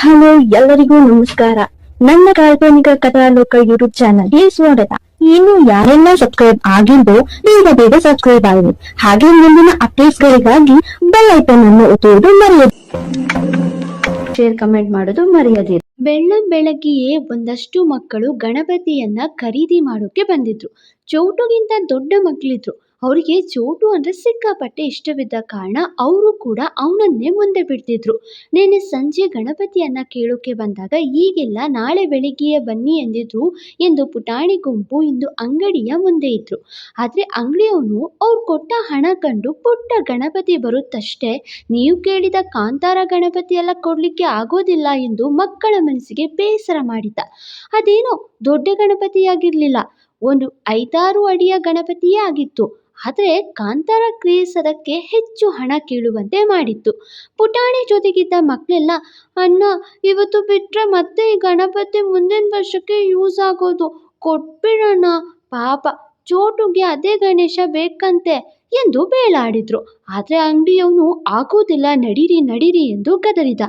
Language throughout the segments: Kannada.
ಹಲೋ, ಎಲ್ಲರಿಗೂ ನಮಸ್ಕಾರ. ನನ್ನ ಕಾಲ್ಪನಿಕ ಕಥಾಲೋಕ ಯೂಟ್ಯೂಬ್ ಚಾನಲ್ಗೆ ಸ್ವಾಗತ. ಇನ್ನು ಯಾರೆಲ್ಲ ಸಬ್ಸ್ಕ್ರೈಬ್ ಆಗಿದ್ದು ಬೇಗ ಬೇಗ ಸಬ್ಸ್ಕ್ರೈಬ್ ಆಗಿ. ಹಾಗೆ ಮುಂದಿನ ಅಪ್ಡೇಟ್ಸ್ ಗಳಿಗಾಗಿ ಬೆಲ್ ಐಕನ್ ಅನ್ನು ಒತ್ತುವುದು ಮರೆಯದು ಶೇರ್ ಕಮೆಂಟ್ ಮಾಡೋದು ಮರೆಯದಿರಿ. ಬೆಳ್ಳ ಬೆಳಗ್ಗೆಯೇ ಒಂದಷ್ಟು ಮಕ್ಕಳು ಗಣಪತಿಯನ್ನ ಖರೀದಿ ಮಾಡೋಕೆ ಬಂದಿದ್ರು. ಚೌಟುಗಿಂತ ದೊಡ್ಡ ಮಕ್ಕಳಿದ್ರು ಅವರಿಗೆ ಚೋಟು ಅಂದರೆ ಸಿಕ್ಕಾಪಟ್ಟೆ ಇಷ್ಟವಿದ್ದ ಕಾರಣ ಅವರು ಕೂಡ ಅವನನ್ನೇ ಮುಂದೆ ಬಿಡ್ತಿದ್ರು. ನಿನ್ನೆ ಸಂಜೆ ಗಣಪತಿಯನ್ನು ಕೇಳೋಕೆ ಬಂದಾಗ, ಈಗೆಲ್ಲ ನಾಳೆ ಬೆಳಿಗ್ಗೆಯೇ ಬನ್ನಿ ಎಂದಿದ್ರು ಎಂದು ಪುಟಾಣಿ ಗುಂಪು ಇಂದು ಅಂಗಡಿಯ ಮುಂದೆ ಇದ್ರು. ಆದರೆ ಅಂಗಡಿಯವನು ಅವ್ರು ಕೊಟ್ಟ ಹಣ ಕಂಡು ಪುಟ್ಟ ಗಣಪತಿ ಬರುತ್ತಷ್ಟೇ, ನೀವು ಕೇಳಿದ ಕಾಂತಾರ ಗಣಪತಿ ಎಲ್ಲ ಕೊಡ್ಲಿಕ್ಕೆ ಆಗೋದಿಲ್ಲ ಎಂದು ಮಕ್ಕಳ ಮನಸ್ಸಿಗೆ ಬೇಸರ ಮಾಡಿದ್ದ. ಅದೇನೋ ದೊಡ್ಡ ಗಣಪತಿಯಾಗಿರಲಿಲ್ಲ, ಒಂದು ಐದಾರು ಅಡಿಯ ಗಣಪತಿಯೇ ಆಗಿತ್ತು. ಆದರೆ ಕಾಂತಾರ ಕ್ರೇಸ್ ಅದಕ್ಕೆ ಹೆಚ್ಚು ಹಣ ಕೇಳುವಂತೆ ಮಾಡಿತ್ತು. ಪುಟಾಣಿ ಜೊತೆಗಿದ್ದ ಮಕ್ಕಳೆಲ್ಲ ಅಣ್ಣ, ಇವತ್ತು ಬಿಟ್ಟರೆ ಮತ್ತೆ ಈ ಗಣಪತಿ ಮುಂದಿನ ವರ್ಷಕ್ಕೆ ಯೂಸ್ ಆಗೋದು ಕೊಟ್ಬಿಡೋಣ. ಪಾಪ, ಚೋಟುಗೆ ಅದೇ ಗಣೇಶ ಬೇಕಂತೆ ಎಂದು ಬೇಲಾಡಿದ್ರು. ಆದರೆ ಅಂಗಡಿಯವನು, ಆಗೋದಿಲ್ಲ, ನಡೀರಿ ನಡೀರಿ ಎಂದು ಗದರಿದ.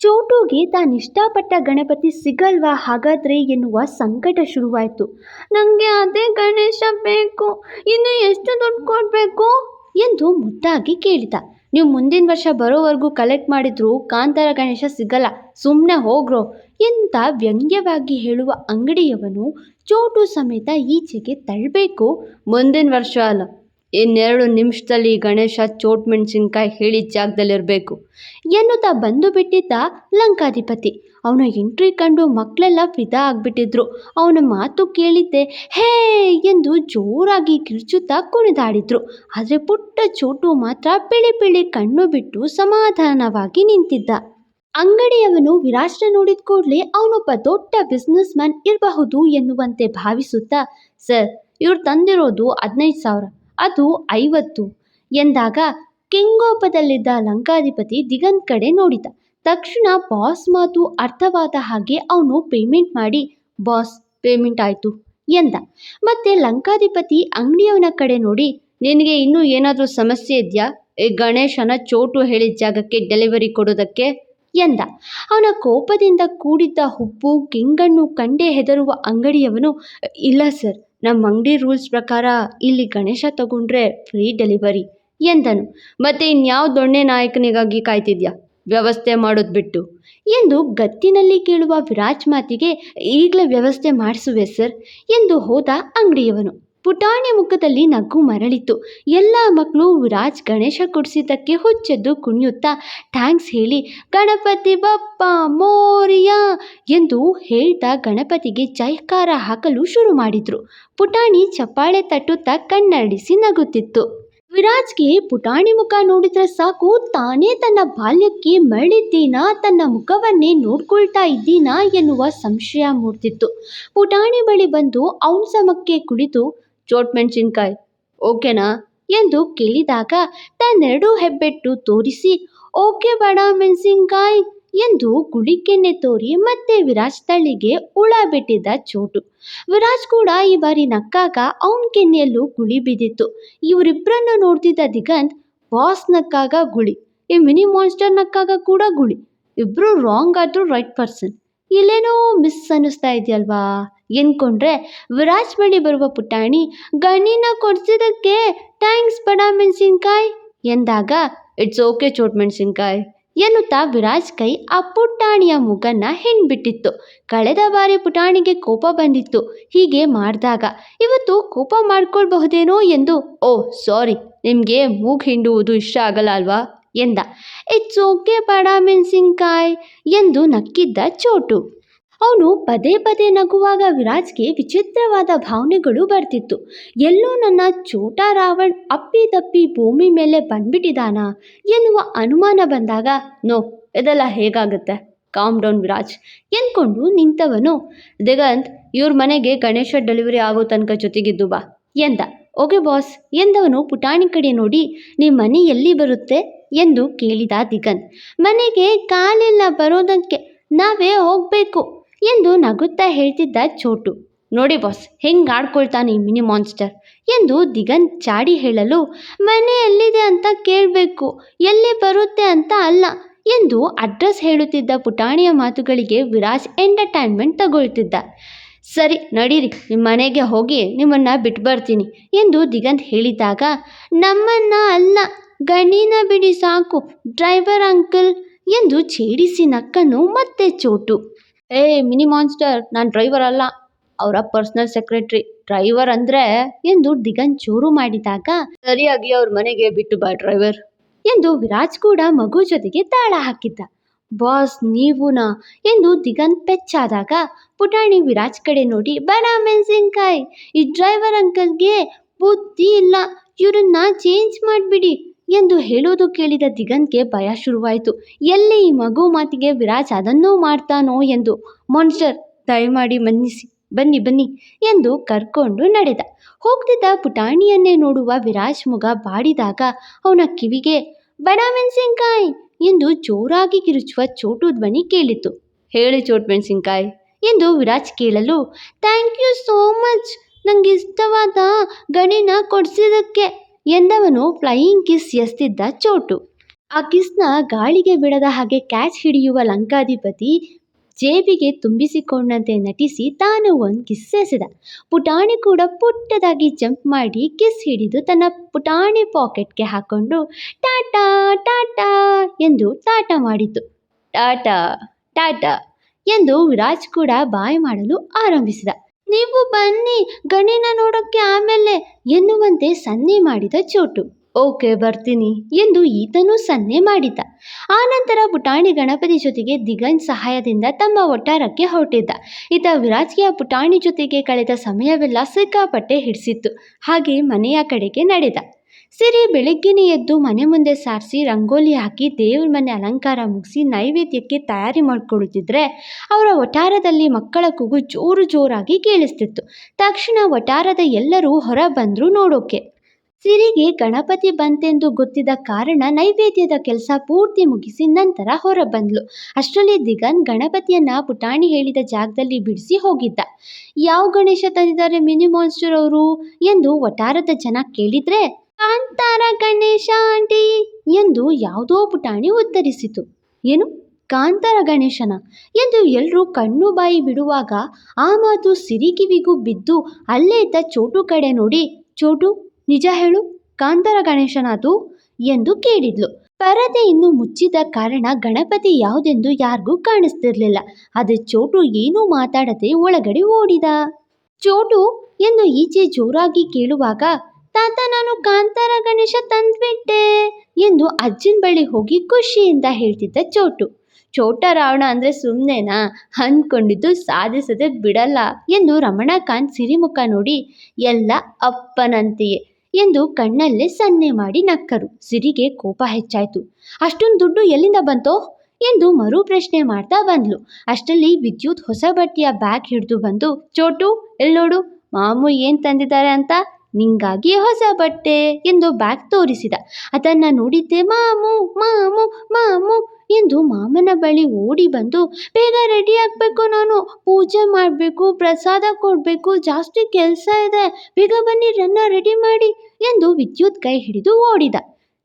ಚೋಟುಗೆ ತಾನಿಷ್ಟಪಟ್ಟ ಗಣಪತಿ ಸಿಗಲ್ವಾ ಹಾಗಾದ್ರೆ ಎನ್ನುವ ಸಂಕಟ ಶುರುವಾಯಿತು. ನನಗೆ ಅದೇ ಗಣೇಶ ಬೇಕು, ಇನ್ನು ಎಷ್ಟು ದುಡ್ಡು ಕೊಡಬೇಕು ಎಂದು ಮುದ್ದಾಗಿ ಕೇಳಿದ. ನೀವು ಮುಂದಿನ ವರ್ಷ ಬರೋವರೆಗೂ ಕಲೆಕ್ಟ್ ಮಾಡಿದ್ರು ಕಾಂತಾರ ಗಣೇಶ ಸಿಗಲ್ಲ ಸುಮ್ಮನೆ ಹೋಗ್ರೋ ಎಂತ ವ್ಯಂಗ್ಯವಾಗಿ ಹೇಳುವ ಅಂಗಡಿಯವನು ಚೋಟು ಸಮೇತ ಈಚೆಗೆ ತಳ್ಳಬೇಕು. ಮುಂದಿನ ವರ್ಷ ಅಲ್ಲ. ಇನ್ನೆರಡು ನಿಮಿಷದಲ್ಲಿ ಗಣೇಶ ಚೋಟ್ ಮೆಣಸಿನ್ಕಾಯಿ ಹೇಳಿದ ಜಾಗದಲ್ಲಿರಬೇಕು. ಎನ್ನುತ್ತಾ ಬಂದು ಬಿಟ್ಟಿದ್ದ ಲಂಕಾಧಿಪತಿ. ಅವನ ಎಂಟ್ರಿ ಕಂಡು ಮಕ್ಕಳೆಲ್ಲ ಫಿದಾ ಆಗಿಬಿಟ್ಟಿದ್ರು. ಅವನ ಮಾತು ಕೇಳಿದ್ದೆ, ಹೇ ಎಂದು ಜೋರಾಗಿ ಕಿರ್ಚುತ್ತಾ ಕುಣಿದಾಡಿದ್ರು. ಆದರೆ ಪುಟ್ಟ ಚೋಟು ಮಾತ್ರ ಪಿಳಿ ಪಿಳಿ ಕಣ್ಣು ಬಿಟ್ಟು ಸಮಾಧಾನವಾಗಿ ನಿಂತಿದ್ದ. ಅಂಗಡಿಯವನು ವಿರಾಜ್ನ ನೋಡಿದ ಕೂಡಲೇ ಅವನೊಬ್ಬ ದೊಡ್ಡ ಬಿಸ್ನೆಸ್ ಮ್ಯಾನ್ ಇರಬಹುದು ಎನ್ನುವಂತೆ ಭಾವಿಸುತ್ತಾ, ಸರ್, ಇವ್ರು ತಂದಿರೋದು ಹದಿನೈದು ಸಾವಿರ. ಅದು ಐವತ್ತು ಎಂದಾಗ ಕೆಂಗೋಪದಲ್ಲಿದ್ದ ಲಂಕಾಧಿಪತಿ ದಿಗಂತ್ ಕಡೆ ನೋಡಿದ. ತಕ್ಷಣ ಬಾಸ್ ಮಾತು ಅರ್ಥವಾದ ಹಾಗೆ ಅವನು ಪೇಮೆಂಟ್ ಮಾಡಿ, ಬಾಸ್ ಪೇಮೆಂಟ್ ಆಯಿತು ಎಂದ. ಮತ್ತೆ ಲಂಕಾಧಿಪತಿ ಅಂಗಡಿಯವನ ಕಡೆ ನೋಡಿ, ನಿನಗೆ ಇನ್ನೂ ಏನಾದರೂ ಸಮಸ್ಯೆ ಇದೆಯಾ? ಈ ಗಣೇಶನ ಚೋಟು ಹೇಳಿದ ಜಾಗಕ್ಕೆ ಡೆಲಿವರಿ ಕೊಡೋದಕ್ಕೆ? ಎಂದ. ಅವನ ಕೋಪದಿಂದ ಕೂಡಿದ್ದ ಹುಬ್ಬು, ಕೆಂಗಣ್ಣು ಕಂಡೇ ಹೆದರುವ ಅಂಗಡಿಯವನು, ಇಲ್ಲ ಸರ್ ನಮ್ಮ ಅಂಗಡಿ ರೂಲ್ಸ್ ಪ್ರಕಾರ ಇಲ್ಲಿ ಗಣೇಶ ತಗೊಂಡ್ರೆ ಫ್ರೀ ಡೆಲಿವರಿ ಎಂದನು. ಮತ್ತೆ ಇನ್ಯಾವ ದೊಣ್ಣೆ ನಾಯಕನಿಗಾಗಿ ಕಾಯ್ತಿದ್ಯಾ? ವ್ಯವಸ್ಥೆ ಮಾಡೋದು ಬಿಟ್ಟು. ಎಂದು ಗತ್ತಿನಲ್ಲಿ ಕೇಳುವ ವಿರಾಜ್ ಮಾತಿಗೆ ಈಗಲೇ ವ್ಯವಸ್ಥೆ ಮಾಡಿಸುವೆ ಸರ್ ಎಂದು ಹೋದ ಅಂಗಡಿಯವನು. ಪುಟಾಣಿ ಮುಖದಲ್ಲಿ ನಗು ಮರಳಿತು. ಎಲ್ಲ ಮಕ್ಕಳು ವಿರಾಜ್ ಗಣೇಶ ಕೊಡಿಸಿದ್ದಕ್ಕೆ ಹುಚ್ಚೆದ್ದು ಕುಣಿಯುತ್ತಾ, ಥ್ಯಾಂಕ್ಸ್ ಹೇಳಿ, ಗಣಪತಿ ಬಪ್ಪ, ಮೋರಿಯ ಎಂದು ಹೇಳ್ತಾ ಗಣಪತಿಗೆ ಜೈಕಾರ ಹಾಕಲು ಶುರು ಮಾಡಿದರು. ಪುಟಾಣಿ ಚಪ್ಪಾಳೆ ತಟ್ಟುತ್ತಾ ಕಣ್ಣಡಿಸಿ ನಗುತ್ತಿತ್ತು. ವಿರಾಜ್ಗೆ ಪುಟಾಣಿ ಮುಖ ನೋಡಿದ್ರೆ ಸಾಕು, ತಾನೇ ತನ್ನ ಬಾಲ್ಯಕ್ಕೆ ಮರಳಿದ್ದೀನಾ, ತನ್ನ ಮುಖವನ್ನೇ ನೋಡ್ಕೊಳ್ತಾ ಇದ್ದೀನಾ ಎನ್ನುವ ಸಂಶಯ ಮೂಡ್ತಿತ್ತು. ಪುಟಾಣಿ ಬಳಿ ಬಂದು ಅವನ ಸಮಕ್ಕೆ ಕುಳಿತು ಚೋಟ್ ಮೆಣಸಿನ್ಕಾಯಿ, ಓಕೆನಾ? ಎಂದು ಕೇಳಿದಾಗ ತನ್ನೆರಡು ಹೆಬ್ಬೆಟ್ಟು ತೋರಿಸಿ, ಓಕೆ ಬಡ ಮೆಣಸಿನ್ಕಾಯಿ ಎಂದು ಗುಳಿಕೆನ್ನೆ ತೋರಿ ಮತ್ತೆ ವಿರಾಜ್ ತಳ್ಳಿಗೆ ಉಳ ಬಿಟ್ಟಿದ್ದ ಚೋಟು. ವಿರಾಜ್ ಕೂಡ ಈ ಬಾರಿ ನಕ್ಕಾಗ ಅವನ ಕೆನ್ನೆಯಲ್ಲೂ ಗುಳಿ ಬಿದ್ದಿತ್ತು. ಇವರಿಬ್ಬರನ್ನು ನೋಡ್ತಿದ್ದ ದಿಗಂತ್ ಬಾಸ್ ನಕ್ಕಾಗ ಗುಳಿ, ಈ ಮಿನಿ ಮಾನ್ಸ್ಟರ್ ನಕ್ಕಾಗ ಕೂಡ ಗುಳಿ. ಇಬ್ಬರು ರಾಂಗ್ ಆದರೂ ರೈಟ್ ಪರ್ಸನ್. ಇಲ್ಲೇನೋ ಮಿಸ್ ಅನ್ನಿಸ್ತಾ ಇದೆಯಲ್ವಾ? ಎನ್ಕೊಂಡ್ರೆ ವಿರಾಜ್ ಬಳಿ ಬರುವ ಪುಟಾಣಿ, ಗಣಿನ ಕೊಡ್ಸಿದ್ದಕ್ಕೆ ಥ್ಯಾಂಕ್ಸ್ ಬಡ ಮೆಣಸಿನ್ಕಾಯಿ ಎಂದಾಗ ಇಟ್ಸ್ ಓಕೆ ಚೋಟ್ ಮೆಣಸಿನ್ಕಾಯಿ ಎನ್ನುತ್ತಾ ವಿರಾಜ್ ಕೈ ಆ ಪುಟಾಣಿಯ ಮುಗನ್ನ ಹಿಂಡ್ಬಿಟ್ಟಿತ್ತು ಕಳೆದ ಬಾರಿ ಪುಟಾಣಿಗೆ ಕೋಪ ಬಂದಿತ್ತು. ಹೀಗೆ ಮಾಡಿದಾಗ, ಇವತ್ತು ಕೋಪ ಮಾಡ್ಕೊಳ್ಬಹುದೇನೋ ಎಂದು, ಓ ಸಾರಿ ನಿಮಗೆ ಮೂಗು ಹಿಂಡುವುದು ಇಷ್ಟ ಆಗಲ್ಲ ಅಲ್ವಾ? ಎಂದ. ಇಟ್ಸ್ ಓಕೆ ಬಡ ಮೆಣಸಿನ್ಕಾಯಿ ಎಂದು ನಕ್ಕಿದ್ದ ಚೋಟು. ಅವನು ಪದೇ ಪದೇ ನಗುವಾಗ ವಿರಾಜ್ಗೆ ವಿಚಿತ್ರವಾದ ಭಾವನೆಗಳು ಬರ್ತಿತ್ತು. ಎಲ್ಲೋ ನನ್ನ ಚೋಟ ರಾವಣ್ ಅಪ್ಪಿತಪ್ಪಿ ಭೂಮಿ ಮೇಲೆ ಬಂದ್ಬಿಟ್ಟಿದಾನಾ ಎನ್ನುವ ಅನುಮಾನ ಬಂದಾಗ, ನೋ, ಇದೆಲ್ಲ ಹೇಗಾಗುತ್ತೆ? ಕಾಮ್ ಡೌನ್ ವಿರಾಜ್ ಎಂದ್ಕೊಂಡು ನಿಂತವನು. ದಿಗಂತ್, ಇವ್ರ ಮನೆಗೆ ಗಣೇಶ ಡೆಲಿವರಿ ಆಗೋ ತನಕ ಜೊತೆಗಿದ್ದು ಬಾ, ಎಂದ. ಓಕೆ ಬಾಸ್, ಎಂದವನು ಪುಟಾಣಿ ಕಡೆ ನೋಡಿ. ನಿಮ್ಮ ಮನೆ ಎಲ್ಲಿ ಬರುತ್ತೆ? ಎಂದು ಕೇಳಿದ ದಿಗಂತ್. ಮನೆಗೆ ಕಾಲಿಲ್ಲ ಬರೋದಕ್ಕೆ ನಾವೇ ಹೋಗಬೇಕು. ಎಂದು ನಗುತ್ತಾ ಹೇಳ್ತಿದ್ದ ಚೋಟು. ನೋಡಿ ಬಾಸ್, ಹೆಂಗೆ ಆಡ್ಕೊಳ್ತಾನೆ ಈ ಮಿನಿ ಮಾನ್ಸ್ಟರ್? ಎಂದು ದಿಗಂತ್ ಚಾಡಿ ಹೇಳಲು, ಮನೆ ಎಲ್ಲಿದೆ ಅಂತ ಕೇಳಬೇಕು, ಎಲ್ಲಿ ಬರುತ್ತೆ ಅಂತ ಅಲ್ಲ, ಎಂದು ಅಡ್ರೆಸ್ ಹೇಳುತ್ತಿದ್ದ ಪುಟಾಣಿಯ ಮಾತುಗಳಿಗೆ ವಿರಾಜ್ ಎಂಟರ್ಟೈನ್ಮೆಂಟ್ ತಗೊಳ್ತಿದ್ದ. ಸರಿ, ನಡೀರಿ ನಿಮ್ಮ ಮನೆಗೆ ಹೋಗಿ ನಿಮ್ಮನ್ನು ಬಿಟ್ಟು ಬರ್ತೀನಿ, ಎಂದು ದಿಗಂತ್ ಹೇಳಿದಾಗ, ನಮ್ಮನ್ನ ಅಲ್ಲ, ಗಣಿನ ಬಿಡಿ ಸಾಕು, ಡ್ರೈವರ್ ಅಂಕಲ್, ಎಂದು ಛೇಡಿಸಿ ನಕ್ಕನು ಮತ್ತೆ ಚೋಟು. ಏ, ಮಿನಿ ಮಾನ್ಸ್ಟರ್, ನಾನು ಡ್ರೈವರ್ ಅಲ್ಲ. ಅವರ ಪರ್ಸನಲ್ ಸೆಕ್ರೆಟ್ರಿ ಡ್ರೈವರ್ ಅಂದ್ರೆ ಎಂದು ದಿಗನ್ ಚೂರು ಮಾಡಿದಾಗ, ಸರಿಯಾಗಿ ಅವ್ರ ಮನೆಗೆ ಬಿಟ್ಟು ಬಾ ಡ್ರೈವರ್ ಎಂದು ವಿರಾಜ್ ಕೂಡ ಮಗು ಜೊತೆಗೆ ತಾಳ ಹಾಕಿದ್ದ. ಬಾಸ್ ನೀವುನಾ? ಎಂದು ದಿಗಂತ್ ಪೆಚ್ಚಾದಾಗ, ಪುಟಾಣಿ ವಿರಾಜ್ ಕಡೆ ನೋಡಿ, ಬಡ ಮೆಣಸಿನ್ಕಾಯಿ, ಈ ಡ್ರೈವರ್ ಅಂಕಲ್ಗೆ ಬುದ್ಧಿ ಇಲ್ಲ. ಇವ್ರನ್ನ ಚೇಂಜ್ ಮಾಡಿಬಿಡಿ. ಎಂದು ಹೇಳೋದು ಕೇಳಿದ ದಿಗಂತ್ಗೆ ಭಯ ಶುರುವಾಯಿತು. ಎಲ್ಲಿ ಈ ಮಗು ಮಾತಿಗೆ ವಿರಾಜ್ ಅದನ್ನೂ ಮಾಡ್ತಾನೋ ಎಂದು. ಮಾನ್ಸ್ಟರ್ ದಯಮಾಡಿ ಮನ್ನಿಸಿ, ಬನ್ನಿ ಬನ್ನಿ ಎಂದು ಕರ್ಕೊಂಡು ನಡೆದ. ಹೋಗ್ತಿದ್ದ ಪುಟಾಣಿಯನ್ನೇ ನೋಡುವ ವಿರಾಜ್ ಮುಗ ಬಾಡಿದಾಗ ಅವನ ಕಿವಿಗೆ, ಬಡ ಮೆಣಸಿನ್ಕಾಯಿ ಎಂದು ಜೋರಾಗಿ ಕಿರುಚುವ ಚೋಟು ಧ್ವನಿ ಕೇಳಿತು ಹೇಳಿ ಚೋಟ್ ಮೆಣಸಿನ್ಕಾಯಿ ಎಂದು ವಿರಾಜ್ ಕೇಳಲು, ಥ್ಯಾಂಕ್ ಯು ಸೋ ಮಚ್, ನಂಗೆ ಇಷ್ಟವಾದ ಗಣಿನ ಕೊಡಿಸಿದ್ದಕ್ಕೆ. ಎಂದವನು ಫ್ಲೈಯಿಂಗ್ ಕಿಸ್ ಎಸ್ತಿದ್ದ ಚೋಟು. ಆ ಕಿಸ್ನ ಗಾಳಿಗೆ ಬಿಡದ ಹಾಗೆ ಕ್ಯಾಚ್ ಹಿಡಿಯುವ ಲಂಕಾಧಿಪತಿ ಜೇಬಿಗೆ ತುಂಬಿಸಿಕೊಂಡಂತೆ ನಟಿಸಿ ತಾನು ಒಂದು ಕಿಸ್ ಎಸೆದ. ಪುಟಾಣಿ ಕೂಡ ಪುಟ್ಟದಾಗಿ ಜಂಪ್ ಮಾಡಿ ಕಿಸ್ ಹಿಡಿದು ತನ್ನ ಪುಟಾಣಿ ಪಾಕೆಟ್ಗೆ ಹಾಕೊಂಡು, ಟಾಟಾ ಟಾಟಾ ಎಂದು ಟಾಟ ಮಾಡಿತು. ಟಾಟಾ ಟಾಟಾ ಎಂದು ವಿರಾಜ್ ಕೂಡ ಬಾಯ್ ಮಾಡಲು ಆರಂಭಿಸಿದ. ನೀವು ಬನ್ನಿ ಗಣಿನ ನೋಡೋಕ್ಕೆ ಆಮೇಲೆ ಎನ್ನುವಂತೆ ಸನ್ನೆ ಮಾಡಿದ ಚೋಟು. ಓಕೆ ಬರ್ತೀನಿ. ಎಂದು ಈತನೂ ಸನ್ನೆ ಮಾಡಿದ. ಆನಂತರ ಪುಟಾಣಿ ಗಣಪತಿ ಜೊತೆಗೆ ದಿಗನ್ ಸಹಾಯದಿಂದ ತಮ್ಮ ಒಟ್ಟಾರಕ್ಕೆ ಹೊರಟಿದ್ದ. ಈತ ವಿರಾಜ್ಗೆ ಪುಟಾಣಿ ಜೊತೆಗೆ ಕಳೆದ ಸಮಯವೆಲ್ಲ ಸಿಕ್ಕಾಪಟ್ಟೆ ಹಿಡಿಸಿತ್ತು. ಹಾಗೆ ಮನೆಯ ಕಡೆಗೆ ನಡೆದ. ಸಿರಿ ಬೆಳಗ್ಗೆನೇ ಎದ್ದು ಮನೆ ಮುಂದೆ ಸಾರಿಸಿ ರಂಗೋಲಿ ಹಾಕಿ ದೇವ್ರ ಮನೆ ಅಲಂಕಾರ ಮುಗಿಸಿ ನೈವೇದ್ಯಕ್ಕೆ ತಯಾರಿ ಮಾಡಿಕೊಳ್ಳುತ್ತಿದ್ರೆ ಅವರ ವಠಾರದಲ್ಲಿ ಮಕ್ಕಳ ಕೂಗು ಜೋರು ಜೋರಾಗಿ ಕೇಳಿಸ್ತಿತ್ತು. ತಕ್ಷಣ ವಠಾರದ ಎಲ್ಲರೂ ಹೊರ ಬಂದರು ನೋಡೋಕೆ. ಸಿರಿಗೆ ಗಣಪತಿ ಬಂತೆಂದು ಗೊತ್ತಿದ್ದ ಕಾರಣ ನೈವೇದ್ಯದ ಕೆಲಸ ಪೂರ್ತಿ ಮುಗಿಸಿ ನಂತರ ಹೊರ ಬಂದ್ಲು. ಅಷ್ಟರಲ್ಲಿ ದಿಗನ್ ಗಣಪತಿಯನ್ನ ಪುಟಾಣಿ ಹೇಳಿದ ಜಾಗದಲ್ಲಿ ಬಿಡಿಸಿ ಹೋಗಿದ್ದ. ಯಾವ ಗಣೇಶ ತಂದಿದ್ದಾರೆ ಮಿನಿ ಮಾನ್ಸ್ಟರ್ ಅವರು? ಎಂದು ವಠಾರದ ಜನ ಕೇಳಿದ್ರೆ ಕಾಂತಾರ ಗಣೇಶ ಆಂಟಿ ಎಂದು ಯಾವುದೋ ಪುಟಾಣಿ ಉತ್ತರಿಸಿತು. ಏನು? ಕಾಂತಾರ ಗಣೇಶನ? ಎಂದು ಎಲ್ಲರೂ ಕಣ್ಣು ಬಾಯಿ ಬಿಡುವಾಗ ಆ ಮಾತು ಸಿರಿಕಿವಿಗೂ ಬಿದ್ದು ಅಲ್ಲೇ ಇದ್ದ ಚೋಟು ಕಡೆ ನೋಡಿ, ಚೋಟು, ನಿಜ ಹೇಳು, ಕಾಂತಾರ ಗಣೇಶನ ಅದು ಎಂದು ಕೇಳಿದ್ಲು. ಪರದೆ ಇನ್ನು ಮುಚ್ಚಿದ ಕಾರಣ ಗಣಪತಿ ಯಾವುದೆಂದು ಯಾರಿಗೂ ಕಾಣಿಸ್ತಿರ್ಲಿಲ್ಲ. ಅದು ಚೋಟು ಏನೂ ಮಾತಾಡದೆ ಒಳಗಡೆ ಓಡಿದ. ಚೋಟು? ಎಂದು ಈಚೆ ಜೋರಾಗಿ ಕೇಳುವಾಗ ತಾತ ನಾನು ಕಾಂತಾರ ಗಣೇಶ ತಂದ್ಬಿಟ್ಟೆ ಎಂದು ಅಜ್ಜನ ಬಳಿ ಹೋಗಿ ಖುಷಿಯಿಂದ ಹೇಳ್ತಿದ್ದ ಚೋಟು. ಚೋಟ ರಾವಣ ಅಂದರೆ ಸುಮ್ಮನೆನಾ ಅಂದ್ಕೊಂಡಿದ್ದು ಸಾಧಿಸದೆ ಬಿಡಲ್ಲ ಎಂದು ರಮಣಕಾಂತ್ ಸಿರಿಮುಖ ನೋಡಿ, ಎಲ್ಲ ಅಪ್ಪನಂತೆಯೇ ಎಂದು ಕಣ್ಣಲ್ಲೇ ಸನ್ನೆ ಮಾಡಿ ನಕ್ಕರು. ಸಿರಿಗೆ ಕೋಪ ಹೆಚ್ಚಾಯಿತು. ಅಷ್ಟೊಂದು ದುಡ್ಡು ಎಲ್ಲಿಂದ ಬಂತೋ? ಎಂದು ಮರು ಪ್ರಶ್ನೆ ಮಾಡ್ತಾ ಬಂದ್ಲು. ಅಷ್ಟರಲ್ಲಿ ವಿದ್ಯುತ್ ಹೊಸ ಬಟ್ಟೆಯ ಬ್ಯಾಗ್ ಹಿಡಿದು ಬಂದು, ಚೋಟು ಎಲ್ಲೋಡು ಮಾಮು ಏನು ತಂದಿದ್ದಾರೆ ಅಂತ? ನಿಂಗಾಗಿ ಹೊಸ ಬಟ್ಟೆ ಎಂದು ಬ್ಯಾಗ್ ತೋರಿಸಿದ. ಅದನ್ನು ನೋಡಿದ್ದೆ, ಮಾಮು ಮಾಮು ಮಾಮು ಎಂದು ಮಾಮನ ಬಳಿ ಓಡಿ ಬಂದು, ಬೇಗ ರೆಡಿ ಆಗಬೇಕು ನಾನು. ಪೂಜೆ ಮಾಡಬೇಕು, ಪ್ರಸಾದ ಕೊಡಬೇಕು, ಜಾಸ್ತಿ ಕೆಲಸ ಇದೆ. ಬೇಗ ಬನ್ನಿ, ರನ್ನ ರೆಡಿ ಮಾಡಿ ಎಂದು ವಿದ್ಯುತ್ ಕೈ ಹಿಡಿದು ಓಡಿದ.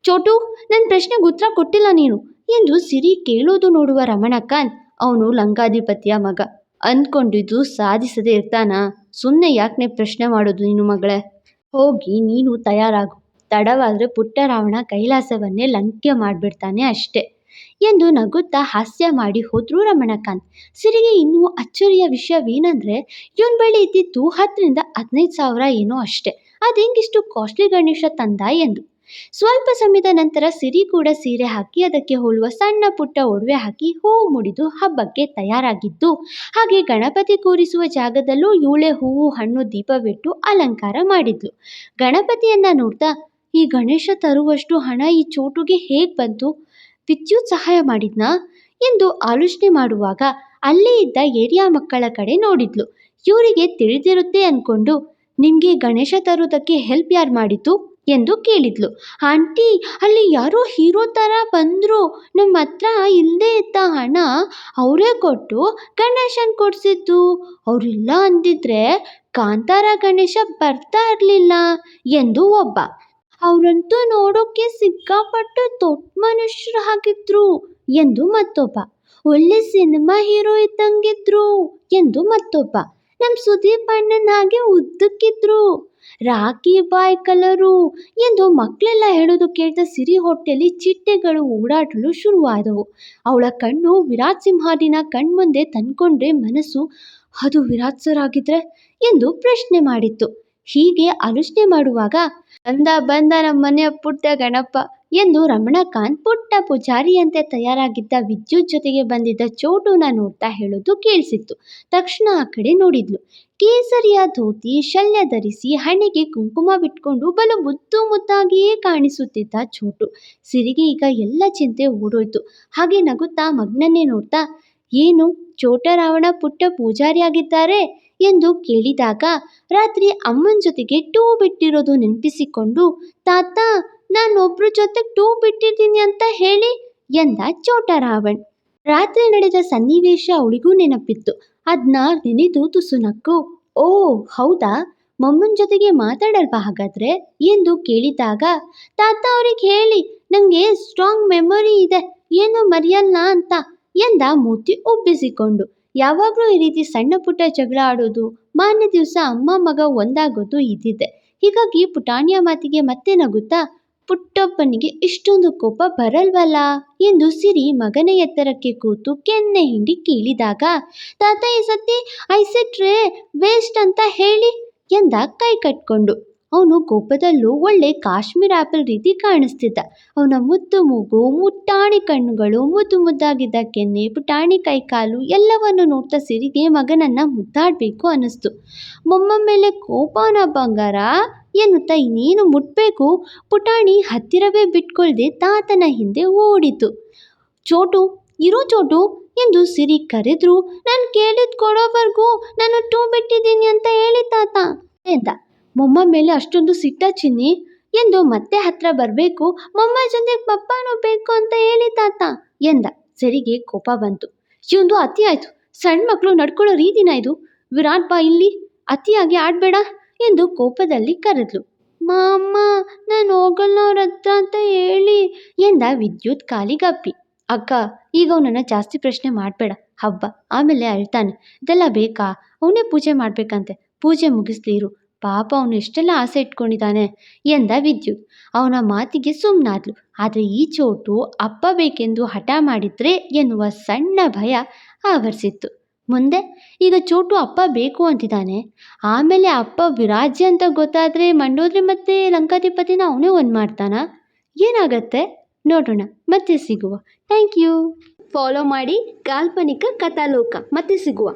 ಚೋಟು ನನ್ನ ಪ್ರಶ್ನೆಗೆ ಉತ್ತರ ಕೊಟ್ಟಿಲ್ಲ ನೀನು ಎಂದು ಸಿರಿ ಕೇಳೋದು ನೋಡುವ ರಮಣಕ್ಕನ್ ಅವನು ಲಂಗಾಧಿಪತಿಯ ಮಗ. ಅಂದ್ಕೊಂಡಿದ್ದು ಸಾಧಿಸದೆ ಇರ್ತಾನ? ಸುಮ್ಮನೆ ಯಾಕೆ ಪ್ರಶ್ನೆ ಮಾಡೋದು ನೀನು ಮಗಳೇ? ಹೋಗಿ ನೀನು ತಯಾರಾಗು. ತಡವಾದರೆ ಪುಟ್ಟ ರಾವಣ ಕೈಲಾಸವನ್ನೇ ಲಂಕೆ ಮಾಡಿಬಿಡ್ತಾನೆ ಅಷ್ಟೆ. ಎಂದು ನಗುತ್ತಾ ಹಾಸ್ಯ ಮಾಡಿ ಹೋದ್ರು ರಮಣಕಾಂತ್. ಸಿರಿಗೆ ಇನ್ನೂ ಅಚ್ಚರಿಯ ವಿಷಯವೇನೆಂದರೆ, ಇವನ್ ಬಳಿ ಇದ್ದಿದ್ದು ಹತ್ತರಿಂದ ಹದಿನೈದು ಸಾವಿರ ಏನೋ ಅಷ್ಟೆ. ಅದೆಂಗಿಷ್ಟು ಕಾಸ್ಟ್ಲಿ ಗಣೇಶ ತಂದ ಎಂದು. ಸ್ವಲ್ಪ ಸಮಯದ ನಂತರ ಸಿರಿ ಕೂಡ ಸೀರೆ ಹಾಕಿ ಅದಕ್ಕೆ ಹೋಲುವ ಸಣ್ಣ ಪುಟ್ಟ ಒಡವೆ ಹಾಕಿ ಹೂವು ಮುಡಿದು ಹಬ್ಬಕ್ಕೆ ತಯಾರಾಗಿದ್ದು, ಹಾಗೆ ಗಣಪತಿ ಕೂರಿಸುವ ಜಾಗದಲ್ಲೂ ಯೂಳೆ ಹೂವು, ಹಣ್ಣು, ದೀಪವಿಟ್ಟು ಅಲಂಕಾರ ಮಾಡಿದ್ಲು. ಗಣಪತಿಯನ್ನ ನೋಡ್ತಾ, ಈ ಗಣೇಶ ತರುವಷ್ಟು ಹಣ ಈ ಚೋಟುಗೆ ಹೇಗೆ ಬಂತು? ವಿದ್ಯುತ್ ಸಹಾಯ ಮಾಡಿದ್ನಾ? ಎಂದು ಆಲೋಚನೆ ಮಾಡುವಾಗ ಅಲ್ಲೇ ಇದ್ದ ಏರಿಯಾ ಮಕ್ಕಳ ಕಡೆ ನೋಡಿದ್ಲು. ಇವರಿಗೆ ತಿಳಿದಿರುತ್ತೆ ಅಂದ್ಕೊಂಡು ನಿಮಗೆ ಗಣೇಶ ತರುವುದಕ್ಕೆ ಹೆಲ್ಪ್ ಯಾರು ಮಾಡಿತು ಎಂದು ಕೇಳಿದ್ಲು. ಆಂಟಿ, ಅಲ್ಲಿ ಯಾರೋ ಹೀರೋ ಥರ ಬಂದರು. ನಮ್ಮ ಹತ್ರ ಇಲ್ಲದೆ ಇದ್ದ ಹಣ ಅವರೇ ಕೊಟ್ಟು ಗಣೇಶನ್ ಕೊಡಿಸಿದ್ದು. ಅವರಿಲ್ಲ ಅಂದಿದ್ರೆ ಕಾಂತಾರ ಗಣೇಶ ಬರ್ತಾ ಇರಲಿಲ್ಲ ಎಂದು ಒಬ್ಬ. ಅವರಂತೂ ನೋಡೋಕ್ಕೆ ಸಿಕ್ಕಾಪಟ್ಟು ದೊಡ್ಡ ಮನುಷ್ಯರು ಹಾಗಿದ್ರು ಎಂದು ಮತ್ತೊಬ್ಬ. ಒಳ್ಳೆ ಸಿನಿಮಾ ಹೀರೋ ಇದ್ದಂಗಿದ್ರು ಎಂದು ಮತ್ತೊಬ್ಬ. ನಮ್ಮ ಸುದೀಪ್ ಅಣ್ಣನಾಗೆ ಉದ್ದಕ್ಕಿದ್ರು. ರಾಕಿ ಬಾಯ್ ಕಲರು ಎಂದು ಮಕ್ಕಳೆಲ್ಲ ಹೇಳೋದು ಕೇಳಿದ ಸಿರಿ ಹೊಟ್ಟೆಯಲ್ಲಿ ಚಿಟ್ಟೆಗಳು ಓಡಾಡಲು ಶುರುವಾದವು. ಅವಳ ಕಣ್ಣು ವಿರಾಟ್ ಸಿಂಹಾದಿನ ಕಣ್ಮುಂದೆ ತಂದ್ಕೊಂಡ್ರೆ ಮನಸ್ಸು, ಅದು ವಿರಾಟ್ ಸರ್ ಆಗಿದ್ರೆ? ಎಂದು ಪ್ರಶ್ನೆ ಮಾಡಿತ್ತು. ಹೀಗೆ ಆಲೋಚನೆ ಮಾಡುವಾಗ ಬಂದ ಬಂದ ನಮ್ಮ ಮನೆಯ ಪುಟ್ಟ ಗಣಪ ಎಂದು ರಮಣಕಾಂತ್ ಪುಟ್ಟ ಪೂಜಾರಿಯಂತೆ ತಯಾರಾಗಿದ್ದ ವಿದ್ಯುತ್ ಜೊತೆಗೆ ಬಂದಿದ್ದ ಚೋಟುನ ನೋಡ್ತಾ ಹೇಳೋದು ಕೇಳಿಸಿತ್ತು. ತಕ್ಷಣ ಆ ಕಡೆ ನೋಡಿದ್ಲು. ಕೇಸರಿಯ ಧೋತಿ ಶಲ್ಯ ಧರಿಸಿ ಹಣೆಗೆ ಕುಂಕುಮ ಬಿಟ್ಕೊಂಡು ಬಲು ಮುದ್ದು ಮುದ್ದಾಗಿಯೇ ಕಾಣಿಸುತ್ತಿದ್ದ ಚೋಟು. ಸಿರಿಗೆ ಈಗ ಎಲ್ಲ ಚಿಂತೆ ಓಡೋಯ್ತು. ಹಾಗೆ ನಗುತ್ತಾ ಮಗ್ನನ್ನೇ ನೋಡ್ತಾ, ಏನು, ಚೋಟರಾವಣ ಪುಟ್ಟ ಪೂಜಾರಿಯಾಗಿದ್ದಾರೆ? ಎಂದು ಕೇಳಿದಾಗ ರಾತ್ರಿ ಅಮ್ಮನ ಜೊತೆಗೆ ಟೂ ಬಿಟ್ಟಿರೋದು ನೆನಪಿಸಿಕೊಂಡು, ತಾತ, ನಾನೊಬ್ರ ಜೊತೆ ಟೂ ಬಿಟ್ಟಿದ್ದೀನಿ ಅಂತ ಹೇಳಿ? ಎಂದ ಚೋಟ ರಾವಣ್ ರಾತ್ರಿ ನಡೆದ ಸನ್ನಿವೇಶ ಅವಳಿಗೂ ನೆನಪಿತ್ತು. ಅದನ್ನ ನೆನೆದು ತುಸುನಕ್ಕು ಓ, ಹೌದಾ? ಮಮ್ಮನ ಜೊತೆಗೆ ಮಾತಾಡಲ್ವಾ ಹಾಗಾದ್ರೆ? ಎಂದು ಕೇಳಿದಾಗ, ತಾತ ಅವ್ರಿಗೆ ಹೇಳಿ ನನಗೆ ಸ್ಟ್ರಾಂಗ್ ಮೆಮೊರಿ ಇದೆ, ಏನು ಮರೆಯಲ್ಲ ಅಂತ, ಎಂದ ಮೂತಿ ಉಬ್ಬಿಸಿಕೊಂಡು. ಯಾವಾಗಲೂ ಈ ರೀತಿ ಸಣ್ಣ ಪುಟ್ಟ ಜಗಳ ಆಡೋದು ಮಾರನೇ ದಿವಸ ಅಮ್ಮ ಮಗ ಒಂದಾಗೋದು ಇದ್ದಿದ್ದೆ ಹೀಗಾಗಿ ಪುಟಾಣಿಯ ಮಾತಿಗೆ ಮತ್ತೆ ನಗುತ್ತಾ, ಪುಟ್ಟಪ್ಪನಿಗೆ ಇಷ್ಟೊಂದು ಕೋಪ ಬರಲ್ವಲ್ಲ ಎಂದು ಸಿರಿ ಮಗನ ಎತ್ತರಕ್ಕೆ ಕೂತು ಕೆನ್ನೆ ಹಿಂಡಿ ಕೇಳಿದಾಗ, ತಾತ ಈ ಸತಿ ಐಸಿಟ್ರೆ ವೇಸ್ಟ್ ಅಂತ ಹೇಳಿ ಎಂದ ಕೈ ಕಟ್ಕೊಂಡು. ಅವನು ಕೋಪದಲ್ಲೂ ಒಳ್ಳೆ ಕಾಶ್ಮೀರ್ ಆಪಲ್ ರೀತಿ ಕಾಣಿಸ್ತಿದ್ದ. ಅವನ ಮುದ್ದು ಮೂಗು, ಮುಟ್ಟಾಣಿ ಕಣ್ಣುಗಳು, ಮುದ್ದು ಮುದ್ದಾಗಿದ್ದ ಕೆನ್ನೆ, ಪುಟಾಣಿ ಕೈಕಾಲು ಎಲ್ಲವನ್ನು ನೋಡ್ತಾ ಸಿರಿಗೆ ಮಗನನ್ನ ಮುದ್ದಾಡಬೇಕು ಅನ್ನಿಸ್ತು. ಮೊಮ್ಮ ಮೇಲೆ ಕೋಪನ ಬಂಗಾರ ಎನ್ನುತ್ತಾ ಇನ್ನೇನು ಮುಟ್ಬೇಕು? ಪುಟಾಣಿ ಹತ್ತಿರವೇ ಬಿಟ್ಕೊಳ್ದೆ ತಾತನ ಹಿಂದೆ ಓಡಿತು. ಚೋಟು, ಇರೋ ಚೋಟು ಎಂದು ಸಿರಿ ಕರೆದ್ರು. ನಾನು ಕೇಳಿದ್ ಕೊಡೋವರೆಗೂ ನಾನು ಟೂ ಬಿಟ್ಟಿದ್ದೀನಿ ಅಂತ ಹೇಳಿ ತಾತ ಎಂದ. ಮೊಮ್ಮ ಮೇಲೆ ಅಷ್ಟೊಂದು ಸಿಟ್ಟ ಚಿನ್ನಿ. ಎಂದು ಮತ್ತೆ ಹತ್ರ ಬರಬೇಕು, ಮೊಮ್ಮ ಜೊತೆಗೆ ಪಪ್ಪನೂ ಬೇಕು ಅಂತ ಹೇಳಿ ತಾತ ಎಂದ. ಸರಿಗೆ ಕೋಪ ಬಂತು. ಇವಂದು ಅತಿ ಆಯ್ತು. ಸಣ್ಣ ಮಕ್ಕಳು ನಡ್ಕೊಳ್ಳೋ ರೀತಿನ ಇದು. ವಿರಾಟ್ ಬಾ ಇಲ್ಲಿ. ಅತಿಯಾಗಿ ಆಡಬೇಡ ಎಂದು ಕೋಪದಲ್ಲಿ ಕರೆದ್ಲು. ಮಾಮ್ಮ ನಾನು ಹೋಗಲ್ಲ ಅವ್ರ ಹತ್ರ ಅಂತ ಹೇಳಿ ಎಂದ ವಿದ್ಯುತ್ ಕಾಲಿಗಪ್ಪಿ. ಅಕ್ಕ, ಈಗ ಅವನನ್ನು ಜಾಸ್ತಿ ಪ್ರಶ್ನೆ ಮಾಡಬೇಡ. ಹಬ್ಬ, ಆಮೇಲೆ ಅಳ್ತಾನೆ. ಇದೆಲ್ಲ ಬೇಕಾ? ಅವನೇ ಪೂಜೆ ಮಾಡಬೇಕಂತೆ. ಪೂಜೆ ಮುಗಿಸ್ಲಿ ಇರು. ಪಾಪ ಅವನು ಎಷ್ಟೆಲ್ಲ ಆಸೆ ಇಟ್ಕೊಂಡಿದ್ದಾನೆ ಎಂದ ವಿದ್ಯುತ್. ಅವನ ಮಾತಿಗೆ ಸುಮ್ಮನಾದ್ಲು ಆದರೆ ಈ ಚೋಟು ಅಪ್ಪ ಬೇಕೆಂದು ಹಠ ಮಾಡಿದ್ರೆ ಎನ್ನುವ ಸಣ್ಣ ಭಯ ಆವರಿಸಿತ್ತು. ಮುಂದೆ, ಈಗ ಚೋಟು ಅಪ್ಪ ಬೇಕು ಅಂತಿದ್ದಾನೆ. ಆಮೇಲೆ ಅಪ್ಪ ವಿರಾಜ್ಯ ಅಂತ ಗೊತ್ತಾದರೆ ಮಂಡೋದ್ರಿ ಮತ್ತೆ ಲಂಕಾಧಿಪತಿನ ಅವನೇ ಒಂದು ಮಾಡ್ತಾನ? ಏನಾಗತ್ತೆ? ನೋಡೋಣ, ಮತ್ತೆ ಸಿಗುವ. Thank you. ಫಾಲೋ ಮಾಡಿ ಕಾಲ್ಪನಿಕ ಕಥಾಲೋಕ, ಮತ್ತೆ ಸಿಗುವ.